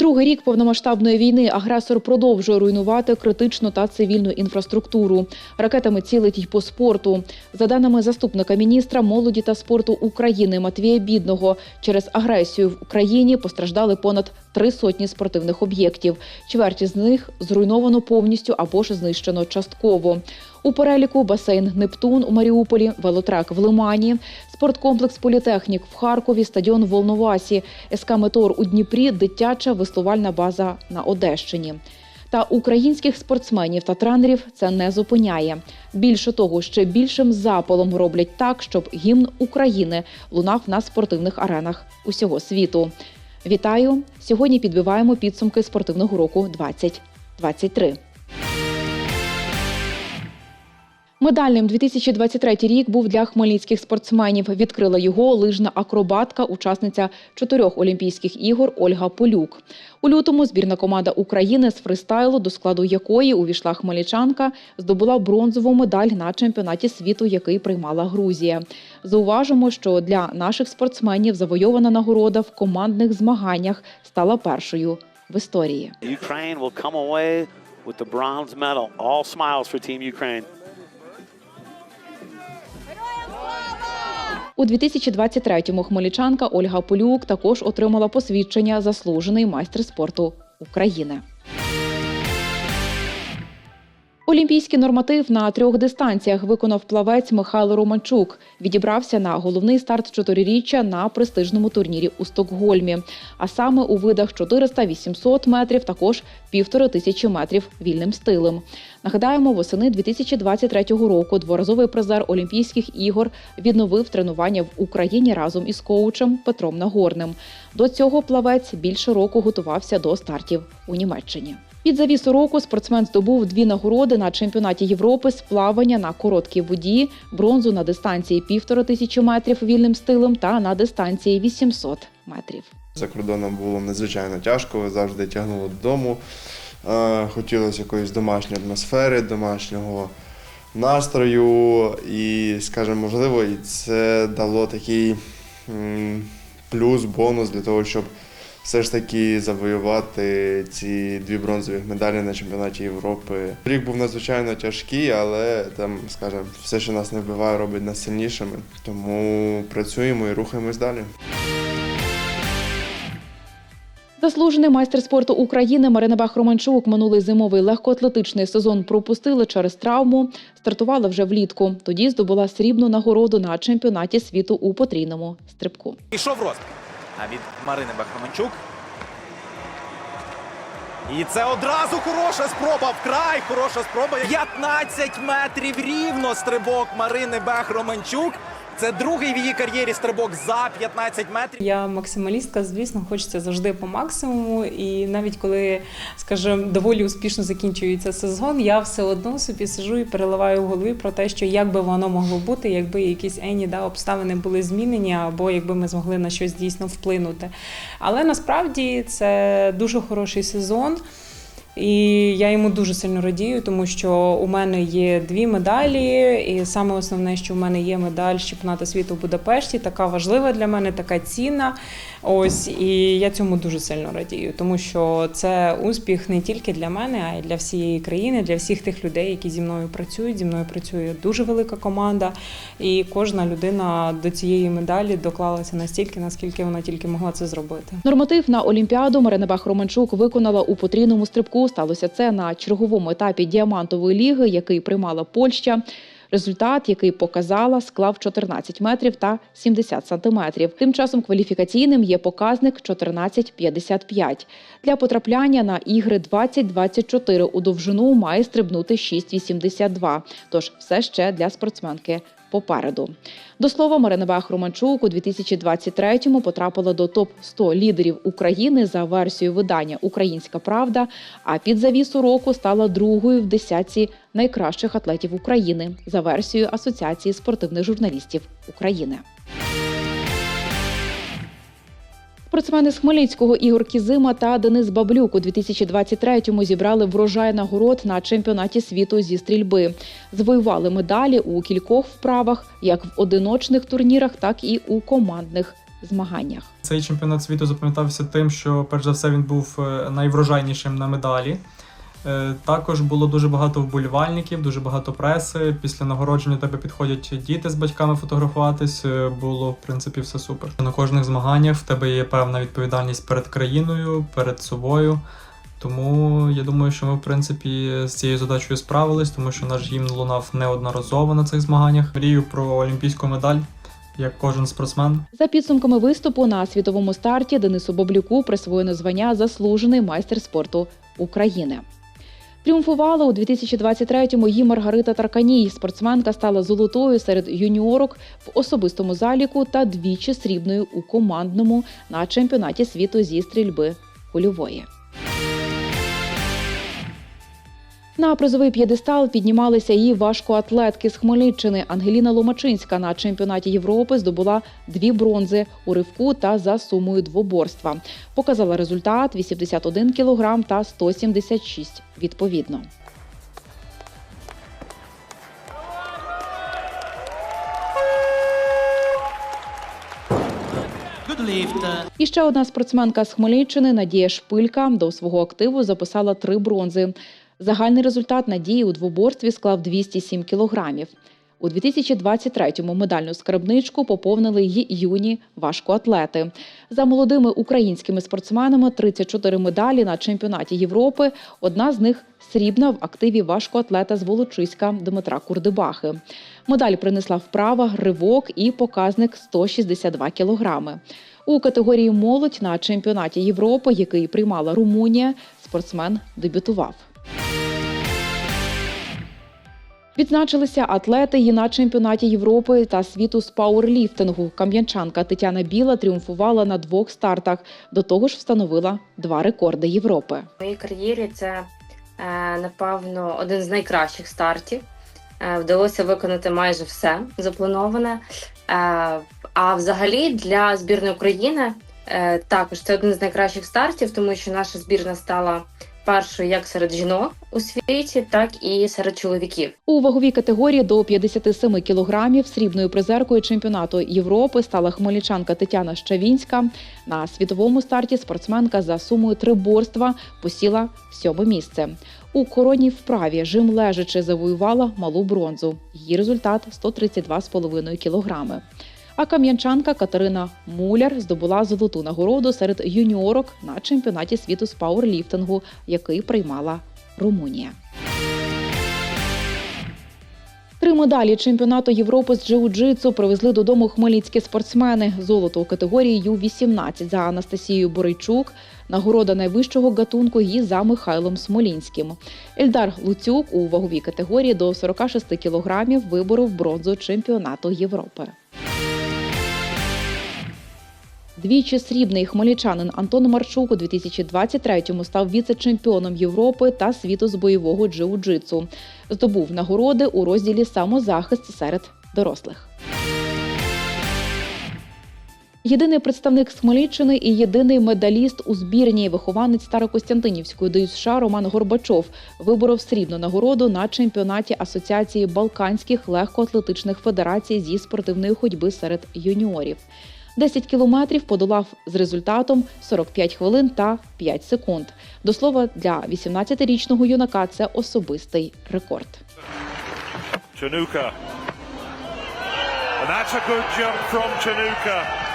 Другий рік повномасштабної війни агресор продовжує руйнувати критичну та цивільну інфраструктуру. Ракетами цілить й по спорту. За даними заступника міністра молоді та спорту України Матвія Бідного, через агресію в Україні постраждали понад три сотні спортивних об'єктів. Чверть з них зруйновано повністю або ж знищено частково. У переліку басейн Нептун у Маріуполі, велотрек в Лимані, спорткомплекс Політехнік в Харкові, стадіон Волновасі, СК Метор у Дніпрі, дитяча веслувальна база на Одещині. Та українських спортсменів та тренерів це не зупиняє. Більше того, ще більшим запалом роблять так, щоб гімн України лунав на спортивних аренах усього світу. Вітаю! Сьогодні підбиваємо підсумки спортивного року 2023. Медальним 2023 рік був для хмельницьких спортсменів. Відкрила його лижна акробатка, учасниця чотирьох Олімпійських ігор Ольга Полюк. У лютому збірна команда України з фристайлу, до складу якої увійшла хмельничанка, здобула бронзову медаль на чемпіонаті світу, який приймала Грузія. Зауважимо, що для наших спортсменів завойована нагорода в командних змаганнях стала першою в історії. Ukraine will come away with the bronze medal. All smiles for Team Ukraine. У 2023-му хмельничанка Ольга Полюк також отримала посвідчення заслужений майстер спорту України. Олімпійський норматив на трьох дистанціях виконав плавець Михайло Романчук. Відібрався на головний старт чотириріччя на престижному турнірі у Стокгольмі. А саме у видах 400-800 метрів, також півтори тисячі метрів вільним стилем. Нагадаємо, восени 2023 року дворазовий призер Олімпійських ігор відновив тренування в Україні разом із коучем Петром Нагорним. До цього плавець більше року готувався до стартів у Німеччині. Під завісу року спортсмен здобув дві нагороди на чемпіонаті Європи з плавання на короткій воді, бронзу на дистанції півтора тисячі метрів вільним стилем та на дистанції 800 метрів. За кордоном було надзвичайно тяжко, завжди тягнуло додому. Е, Хотілося якоїсь домашньої атмосфери, домашнього настрою. І, скажімо, можливо, і це дало такий плюс, бонус для того, щоб все ж таки завоювати ці дві бронзові медалі на чемпіонаті Європи. Рік був надзвичайно тяжкий, але там, скажімо, все, що нас не вбиває, робить нас сильнішими. Тому працюємо і рухаємось далі. Заслужений майстер спорту України Марина Бах-Романчук минулий зимовий легкоатлетичний сезон пропустили через травму. Стартувала вже влітку. Тоді здобула срібну нагороду на чемпіонаті світу у потрійному стрибку. Пішов рост. А від Марини Бахроменчук. І це одразу хороша спроба. Вкрай хороша спроба. 15 метрів рівно стрибок Марини Бахроменчук. Це другий в її кар'єрі стрибок за 15 метрів. Я максималістка, звісно, хочеться завжди по максимуму. І навіть коли, скажімо, доволі успішно закінчується сезон, я все одно собі сижу і переливаю в голові про те, що як би воно могло бути, якби якісь ені да, обставини були змінені, або якби ми змогли на щось дійсно вплинути. Але насправді це дуже хороший сезон. І я йому дуже сильно радію, тому що у мене є дві медалі, і саме основне, що у мене є медаль чемпіонату світу в Будапешті, така важлива для мене, така цінна. Ось і я цьому дуже сильно радію, тому що це успіх не тільки для мене, а й для всієї країни, для всіх тих людей, які зі мною працюють. Зі мною працює дуже велика команда, і кожна людина до цієї медалі доклалася настільки, наскільки вона тільки могла це зробити. Норматив на Олімпіаду Марина Бах-Романчук виконала у потрійному стрибку. Сталося це на черговому етапі діамантової ліги, який приймала Польща. Результат, який показала, склав 14 метрів та 70 сантиметрів. Тим часом кваліфікаційним є показник 14,55. Для потрапляння на ігри 2024 у довжину має стрибнути 6,82. Тож все ще для спортсменки попереду. До слова, Марина Бах-Романчук у 2023-му потрапила до топ-100 лідерів України за версією видання Українська Правда. А під завісу року стала другою в десятці найкращих атлетів України за версією Асоціації спортивних журналістів України. Спортсмени з Хмельницького Ігор Кізима та Денис Баблюк у 2023-му зібрали врожай нагород на чемпіонаті світу зі стрільби. Звоювали медалі у кількох вправах, як в одиночних турнірах, так і у командних змаганнях. Цей чемпіонат світу запам'ятався тим, що перш за все він був е, найврожайнішим на медалі. Е, Також було дуже багато вболівальників, дуже багато преси. Після нагородження тебе підходять діти з батьками фотографуватись. Е, Було в принципі все супер. На кожних змаганнях в тебе є певна відповідальність перед країною, перед собою. Тому я думаю, що ми в принципі з цією задачею справились, тому що наш гімн лунав неодноразово на цих змаганнях. Мрію про олімпійську медаль, як кожен спортсмен. За підсумками виступу на світовому старті Денису Боблюку присвоєно звання Заслужений майстер спорту України. Тріумфувала у 2023-му її Маргарита Тарканій. Спортсменка стала золотою серед юніорок в особистому заліку та двічі срібною у командному на чемпіонаті світу зі стрільби кульової. На призовий п'єдестал піднімалися її важкоатлетки з Хмельниччини. Ангеліна Ломачинська на чемпіонаті Європи здобула дві бронзи у ривку та за сумою двоборства. Показала результат 81 кг та 176 відповідно. І ще одна спортсменка з Хмельниччини Надія Шпилька до свого активу записала три бронзи. Загальний результат Надії у двоборстві склав 207 кілограмів. У 2023-му медальну скарбничку поповнили її юні важкоатлети. За молодими українськими спортсменами 34 медалі на чемпіонаті Європи. Одна з них срібна в активі важкоатлета з Волочиська Дмитра Курдибахи. Медаль принесла вправа, ривок і показник 162 кілограми. У категорії молодь на чемпіонаті Європи, який приймала Румунія, спортсмен дебютував. Відзначилися атлети і на чемпіонаті Європи та світу з пауерліфтингу. Кам'янчанка Тетяна Біла тріумфувала на двох стартах. До того ж, встановила два рекорди Європи. В моїй кар'єрі це е, напевно один з найкращих стартів. Е, Вдалося виконати майже все заплановане. Е, А взагалі для збірної України також це один з найкращих стартів, тому що наша збірна стала першою як серед жінок у світі, так і серед чоловіків. У ваговій категорії до 57 кілограмів срібною призеркою чемпіонату Європи стала хмельничанка Тетяна Щавінська. На світовому старті спортсменка за сумою триборства посіла сьоме місце. У коронній вправі жим лежачи завоювала малу бронзу. Її результат 132,5 кілограми. А кам'янчанка Катерина Муляр здобула золоту нагороду серед юніорок на чемпіонаті світу з пауерліфтингу, який приймала Румунія. Три медалі чемпіонату Європи з джиу-джитсу привезли додому хмельницькі спортсмени. Золото у категорії Ю-18 за Анастасією Борейчук, нагорода найвищого гатунку і за Михайлом Смолінським. Ельдар Луцюк у ваговій категорії до 46 кілограмів виборов бронзу чемпіонату Європи. Двічі срібний хмельничанин Антон Марчук у 2023-му став віце-чемпіоном Європи та світу з бойового джиу-джитсу. Здобув нагороди у розділі самозахист серед дорослих. Єдиний представник з Хмельниччини і єдиний медаліст у збірній вихованець Старокостянтинівської ДЮСШ Роман Горбачов виборов срібну нагороду на чемпіонаті Асоціації Балканських легкоатлетичних федерацій зі спортивної ходьби серед юніорів. 10 кілометрів подолав з результатом 45 хвилин та 5 секунд. До слова, для 18-річного юнака це особистий рекорд. Chanuka. And that's a good jump from Chanuka.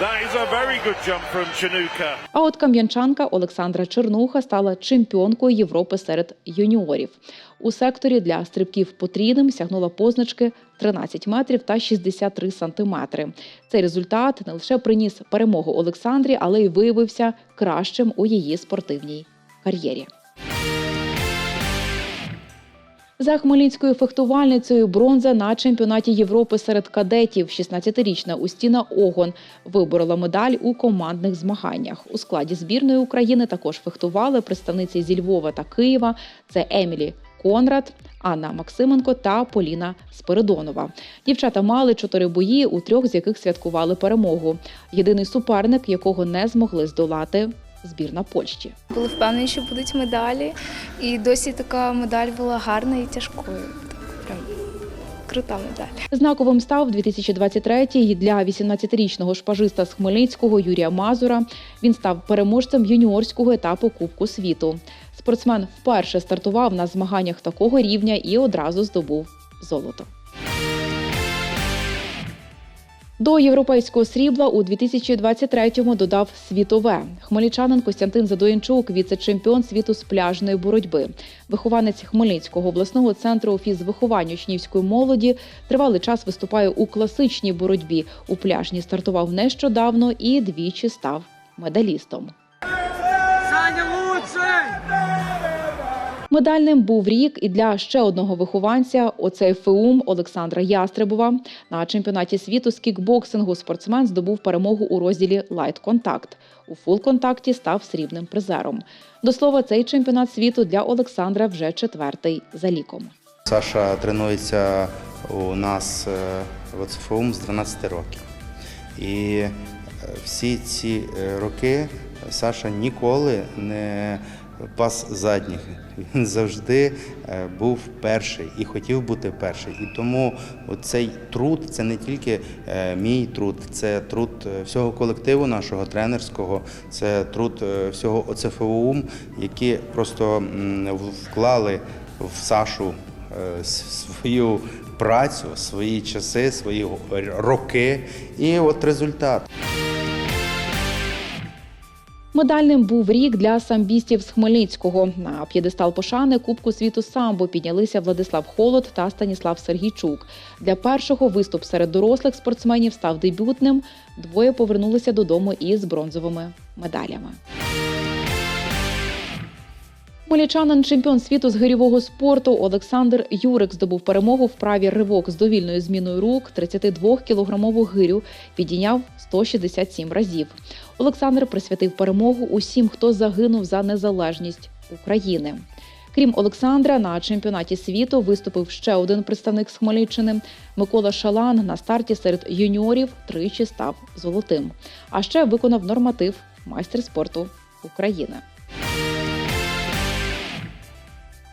That is a very good jump from Chanuka. А от кам'янчанка Олександра Чернуха стала чемпіонкою Європи серед юніорів. У секторі для стрибків потрійним сягнула позначки 13 метрів та 63 сантиметри. Цей результат не лише приніс перемогу Олександрі, але й виявився кращим у її спортивній кар'єрі. За хмельницькою фехтувальницею бронза на чемпіонаті Європи серед кадетів. 16-річна Устіна Огон виборола медаль у командних змаганнях. У складі збірної України також фехтували представниці зі Львова та Києва. Це Емілі Конрад, Анна Максименко та Поліна Спиридонова. Дівчата мали чотири бої, у трьох з яких святкували перемогу. Єдиний суперник, якого не змогли здолати збірна Польщі. Були впевнені, що будуть медалі, і досі така медаль була гарна і тяжкою. Так, прям крута медаль. Знаковим став 2023-й для 18-річного шпажиста з Хмельницького Юрія Мазура. Він став переможцем юніорського етапу Кубку світу. Спортсмен вперше стартував на змаганнях такого рівня і одразу здобув золото. До європейського срібла у 2023-му додав світове. Хмельничанин Костянтин Задоєнчук, віце-чемпіон світу з пляжної боротьби. Вихованець Хмельницького обласного центру фізвиховання учнівської молоді тривалий час виступає у класичній боротьбі. У пляжній стартував нещодавно і двічі став медалістом. Медальним був рік і для ще одного вихованця оцей ФУМ Олександра Ястребова. На чемпіонаті світу з кікбоксингу спортсмен здобув перемогу у розділі лайт контакт. У фул-контакті став срібним призером. До слова, цей чемпіонат світу для Олександра вже четвертий за ліком. Саша тренується у нас е, в ОЦФУМ з 12 років. І е, всі ці е, роки Саша ніколи не пас задніх. Він завжди е, був перший і хотів бути перший. І тому цей труд це не тільки е, мій труд, це труд е, всього колективу нашого тренерського, це труд всього ОЦФУМ, які просто вклали в Сашу свою працю, свої часи, свої роки. І от результат. Медальним був рік для самбістів з Хмельницького. На п'єдестал пошани Кубку світу самбо піднялися Владислав Холод та Станіслав Сергійчук. Для першого виступ серед дорослих спортсменів став дебютним. Двоє повернулися додому із бронзовими медалями. Хмельничанин, чемпіон світу з гирьового спорту Олександр Юрик здобув перемогу в праві ривок з довільною зміною рук 32-кілограмову гирю підійняв 167 разів. Олександр присвятив перемогу усім, хто загинув за незалежність України. Крім Олександра, на чемпіонаті світу виступив ще один представник з Хмельниччини Микола Шалан. На старті серед юніорів тричі став золотим. А ще виконав норматив майстер спорту України.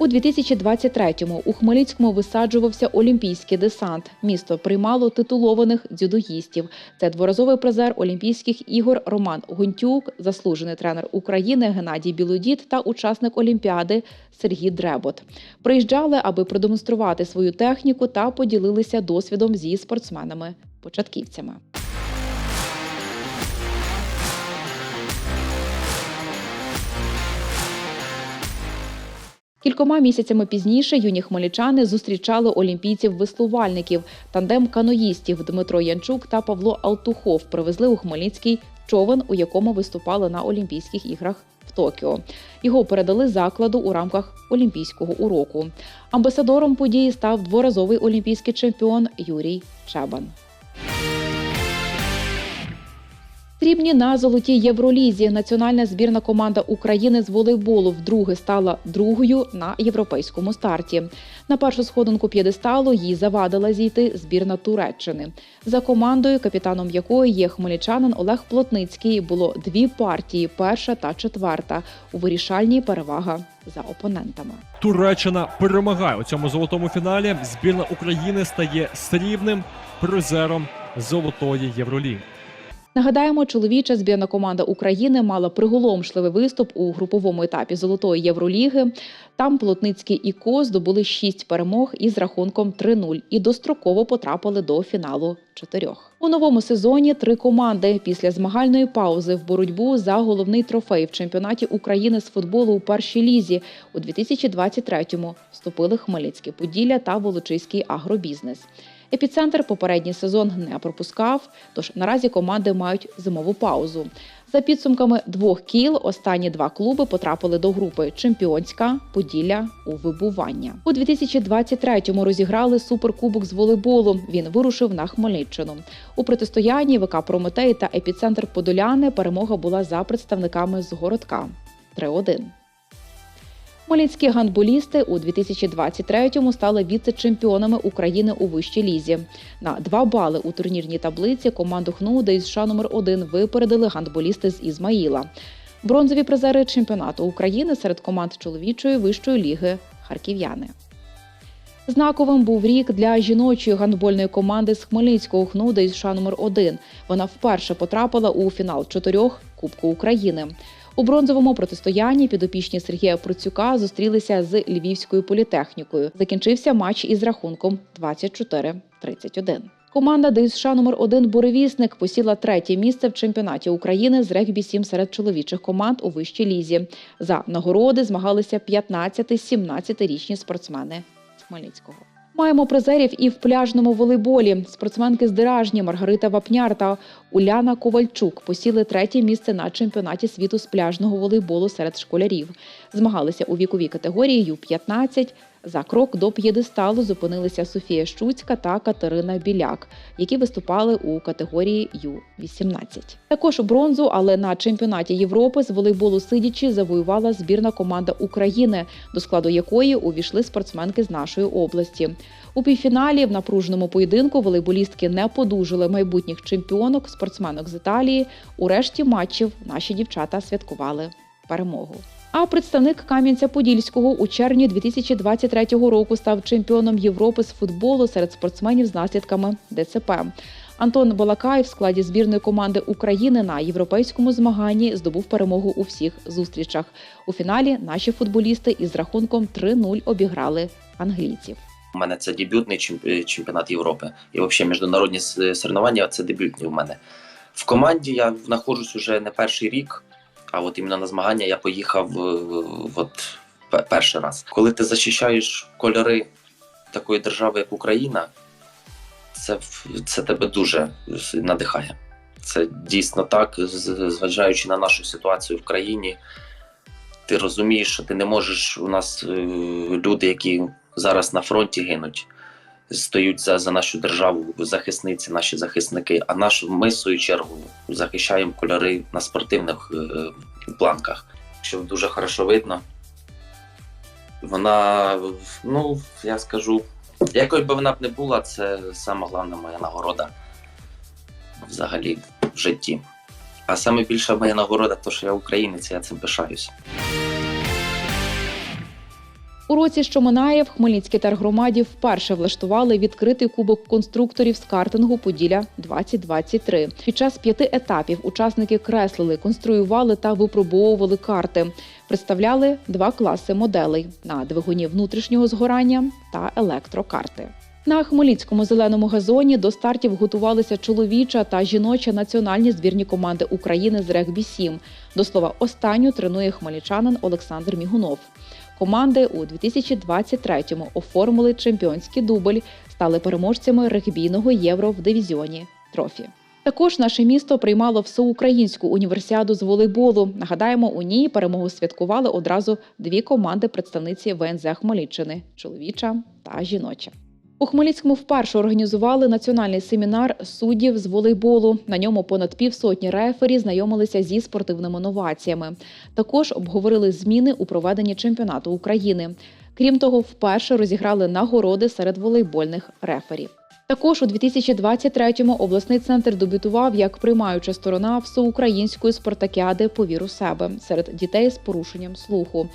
У 2023-му у Хмельницькому висаджувався олімпійський десант. Місто приймало титулованих дзюдоїстів. Це дворазовий призер Олімпійських ігор Роман Гунтюк, заслужений тренер України Геннадій Білодід та учасник Олімпіади Сергій Дребот. Приїжджали, аби продемонструвати свою техніку та поділилися досвідом зі спортсменами-початківцями. Кількома місяцями пізніше юні хмельничани зустрічали олімпійців-веслувальників. Тандем каноїстів Дмитро Янчук та Павло Алтухов привезли у Хмельницький човен, у якому виступали на Олімпійських іграх в Токіо. Його передали закладу у рамках олімпійського уроку. Амбасадором події став дворазовий олімпійський чемпіон Юрій Чабан. Срібні на золотій Євролізі. Національна збірна команда України з волейболу вдруге стала другою на європейському старті. На першу сходинку п'єдесталу їй завадила зійти збірна Туреччини. За командою, капітаном якої є хмельничанин Олег Плотницький, було дві партії: перша та четверта. У вирішальній перевага за опонентами. Туреччина перемагає у цьому золотому фіналі. Збірна України стає срібним призером золотої Євроліги. Нагадаємо, чоловіча збірна команда України мала приголомшливий виступ у груповому етапі Золотої Євроліги. Там Плотницький і Ко здобули шість перемог із рахунком 3-0 і достроково потрапили до фіналу чотирьох. У новому сезоні три команди після змагальної паузи в боротьбу за головний трофей в чемпіонаті України з футболу у першій лізі у 2023-му вступили Хмельницьке Поділля та Волочиський агробізнес. Епіцентр попередній сезон не пропускав, тож наразі команди мають зимову паузу. За підсумками двох кіл, останні два клуби потрапили до групи Чемпіонська, Поділля у вибування. У 2023-му розіграли суперкубок з волейболу. Він вирушив на Хмельниччину. У протистоянні ВК Прометей та епіцентр Подоляни перемога була за представниками з городка 3-1. Хмельницькі гандболісти у 2023-му стали віце-чемпіонами України у вищій лізі. На два бали у турнірній таблиці команду ХНУ із США номер 1 випередили гандболісти з Ізмаїла. Бронзові призери чемпіонату України серед команд чоловічої вищої ліги харків'яни. Знаковим був рік для жіночої гандбольної команди з Хмельницького ХНУ ДСШ номер 1 Вона вперше потрапила у фінал чотирьох Кубку України. У бронзовому протистоянні підопічні Сергія Процюка зустрілися з львівською політехнікою. Закінчився матч із рахунком 24-31. Команда ДСШ номер 1 Буревісник посіла третє місце в чемпіонаті України з регбі 7 серед чоловічих команд у вищій лізі. За нагороди змагалися 15-17-річні спортсмени Хмельницького. Маємо призерів і в пляжному волейболі. Спортсменки з Диражні Маргарита Вапняр та Уляна Ковальчук посіли третє місце на чемпіонаті світу з пляжного волейболу серед школярів. Змагалися у віковій категорії Ю-15. За крок до п'єдесталу зупинилися Софія Щуцька та Катерина Біляк, які виступали у категорії Ю-18. Також бронзу, але на чемпіонаті Європи з волейболу сидячи завоювала збірна команда України, до складу якої увійшли спортсменки з нашої області. У півфіналі в напруженому поєдинку волейболістки не подужили майбутніх чемпіонок, спортсменок з Італії. У решті матчів наші дівчата святкували перемогу. А представник Кам'янця-Подільського у червні 2023 року став чемпіоном Європи з футболу серед спортсменів з наслідками ДЦП. Антон Балакай в складі збірної команди України на європейському змаганні здобув перемогу у всіх зустрічах. У фіналі наші футболісти із рахунком 3-0 обіграли англійців. У мене це дебютний е, чемпіонат Європи. І взагалі міжнародні с- соревнування це дебютні в мене. В команді я знаходжусь уже не перший рік, а от іменно на змагання я поїхав е, от перший раз. Коли ти захищаєш кольори такої держави, як Україна, це, це тебе дуже надихає. Це дійсно так, зважаючи на нашу ситуацію в країні. Ти розумієш, що ти не можеш. У нас е, люди, які зараз на фронті гинуть, стоють за, за нашу державу, захисниці, наші захисники. А наш, ми, в свою чергу, захищаємо кольори на спортивних е, планках. Що дуже хорошо видно. Вона, ну, я скажу, якою би вона б не була, це сама головна моя нагорода взагалі в житті. А саме більша моя нагорода, то що я українець, я цим пишаюсь. У році, що минає, в Хмельницькій тергромаді вперше влаштували відкритий кубок конструкторів з картингу Поділля 2023 Під час п'яти етапів учасники креслили, конструювали та випробовували карти. Представляли два класи моделей на двигуні внутрішнього згорання та електрокарти. На Хмельницькому зеленому газоні до стартів готувалися чоловіча та жіноча національні збірні команди України з регбі 7 До слова, останню тренує хмельничанин Олександр Мігунов. Команди у 2023-му оформили чемпіонський дубль, стали переможцями регбійного євро в дивізіоні трофі. Також наше місто приймало всеукраїнську універсіаду з волейболу. Нагадаємо, у ній перемогу святкували одразу дві команди представниці ВНЗ Хмельниччини чоловіча та жіноча. У Хмельницькому вперше організували національний семінар суддів з волейболу. На ньому понад півсотні рефері знайомилися зі спортивними новаціями. Також обговорили зміни у проведенні чемпіонату України. Крім того, вперше розіграли нагороди серед волейбольних реферів. Також у 2023-му обласний центр дебютував як приймаюча сторона всеукраїнської спартакіади Повір у себе серед дітей з порушенням слуху.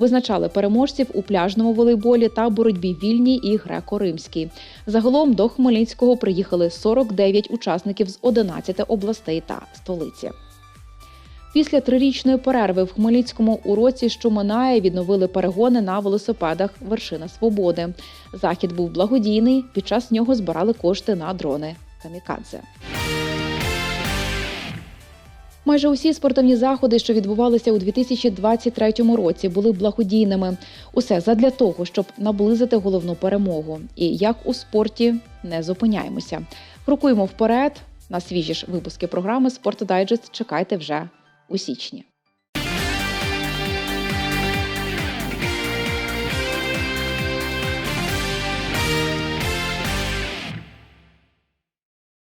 Визначали переможців у пляжному волейболі та боротьбі вільній і греко-римській. Загалом до Хмельницького приїхали 49 учасників з 11 областей та столиці. Після трирічної перерви в Хмельницькому у році, що минає, відновили перегони на велосипедах Вершина Свободи. Захід був благодійний. Під час нього збирали кошти на дрони Камікадзе. Майже усі спортивні заходи, що відбувалися у 2023 році, були благодійними. Усе задля того, щоб наблизити головну перемогу. І як у спорті не зупиняємося. Крокуємо вперед. На свіжі ж випуски програми «Спорт Дайджест» чекайте вже у січні.